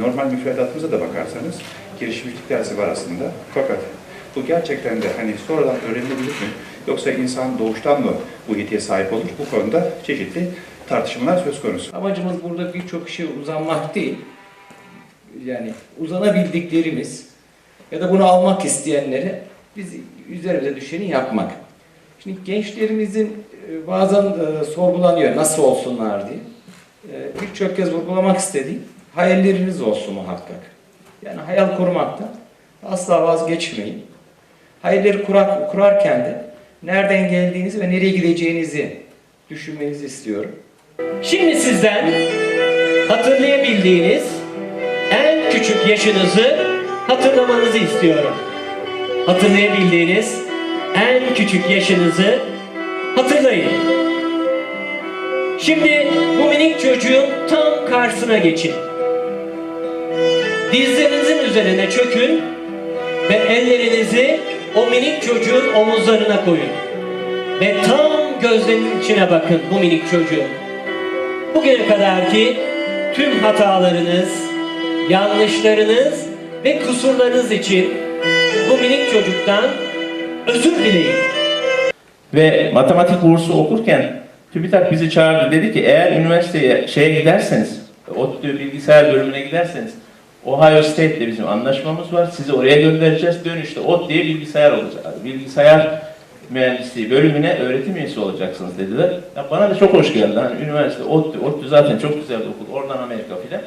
normal müfredatımıza da bakarsanız girişimcilik dersi var aslında. Fakat bu gerçekten de hani sonradan öğrenilebilir mi? Yoksa insan doğuştan mı bu yetiye sahip olur? Bu konuda çeşitli tartışmalar söz konusu. Amacımız burada birçok işe uzanmak değil. Yani uzanabildiklerimiz ya da bunu almak isteyenlere biz üzerimize düşeni yapmak. Şimdi gençlerimizin e, bazen e, sorgulanıyor nasıl olsunlar diye. E, Birçok kez vurgulamak istediğim hayalleriniz olsun muhakkak. Yani hayal kurmaktan asla vazgeçmeyin. Hayalleri kurar, kurarken de nereden geldiğinizi ve nereye gideceğinizi düşünmenizi istiyorum. Şimdi sizden hatırlayabildiğiniz en küçük yaşınızı hatırlamanızı istiyorum. Hatırlayabildiğiniz en küçük yaşınızı hatırlayın. Şimdi bu minik çocuğun tam karşısına geçin. Dizlerinizin üzerine çökün ve ellerinizi o minik çocuğun omuzlarına koyun. Ve tam gözlerinin içine bakın bu minik çocuğun. Bugüne kadar ki tüm hatalarınız, yanlışlarınız ve kusurlarınız için bu minik çocuktan özür dileyin. Ve matematik kursu okurken TÜBİTAK bizi çağırdı. Dedi ki eğer üniversiteye şeye giderseniz, ODTÜ bilgisayar bölümüne giderseniz Ohio State'le bizim anlaşmamız var. Sizi oraya göndereceğiz. Dönüşte ODTÜ'ye bilgisayar olacak. Bilgisayar mühendisliği bölümüne öğretim üyesi olacaksınız dediler. Ya bana da çok hoş geldi. Hani üniversite, ODTÜ, ODTÜ zaten çok güzel bir okul. Oradan Amerika filan.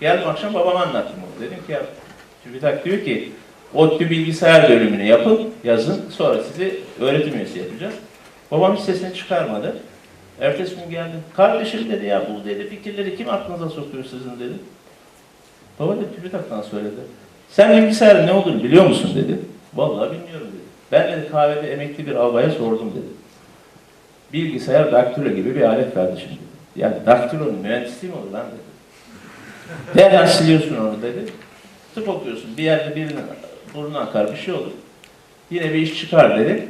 Geldim akşam babama anlattım onu. Dedim ki ya TÜBİTAK diyor ki ODTÜ bilgisayar bölümünü yapın, yazın. Sonra sizi öğretim üyesi yapacağız. Babam hiç sesini çıkarmadı. Ertesi gün geldi. Kardeşim dedi ya bu dedi fikirleri kim aklınıza sokuyor sizin dedi. Baba dedi TÜBİTAK'tan söyledi. Sen bilgisayarın ne olduğunu biliyor musun dedi. Vallahi bilmiyorum dedi. Ben dedi kahvede emekli bir albaya sordum dedi. Bilgisayar daktilo gibi bir alet kardeşim dedi. Yani daktilonun mühendisliği mi olur lan dedi. Derhal siliyorsun onu dedi. Tıp okuyorsun. Bir yerde birinin burnu akar bir şey olur. Yine bir iş çıkar dedi.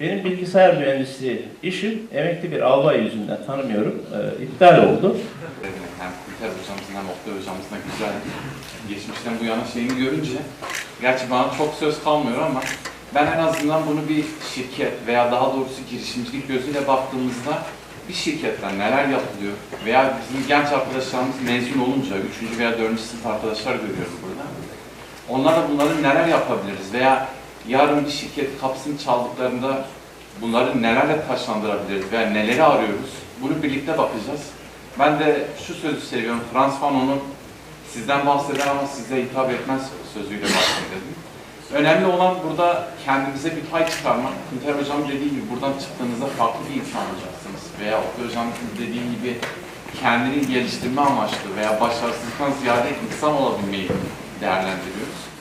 Benim bilgisayar mühendisliği işim emekli bir albay yüzünden tanımıyorum. Ee, iptal oldu. hem Kulter hocamızın hem Oktay hocamızın güzel geçmişten bu yana şeyini görünce gerçi bana çok söz kalmıyor ama ben en azından bunu bir şirket veya daha doğrusu girişimcilik gözüyle baktığımızda bir şirketten neler yapılıyor veya bizim genç arkadaşlarımız mezun olunca 3. veya 4. sınıf arkadaşlar görüyorum burada. Onlarla bunların neler yapabiliriz veya yarın bir şirket kapısını çaldıklarında bunları nelerle taşlandırabiliriz veya neleri arıyoruz bunu birlikte bakacağız. Ben de şu sözü seviyorum. Frans Fanon'un sizden bahseder ama size hitap etmez sözüyle bahsedelim. Önemli olan burada kendimize bir pay çıkarmak. Kunter Hocam dediği gibi buradan çıktığınızda farklı bir insan olacaksınız. Veya Oktay Hocam dediği gibi kendini geliştirme amaçlı veya başarısızlıktan ziyade insan olabilmeyi değerlendiriyoruz.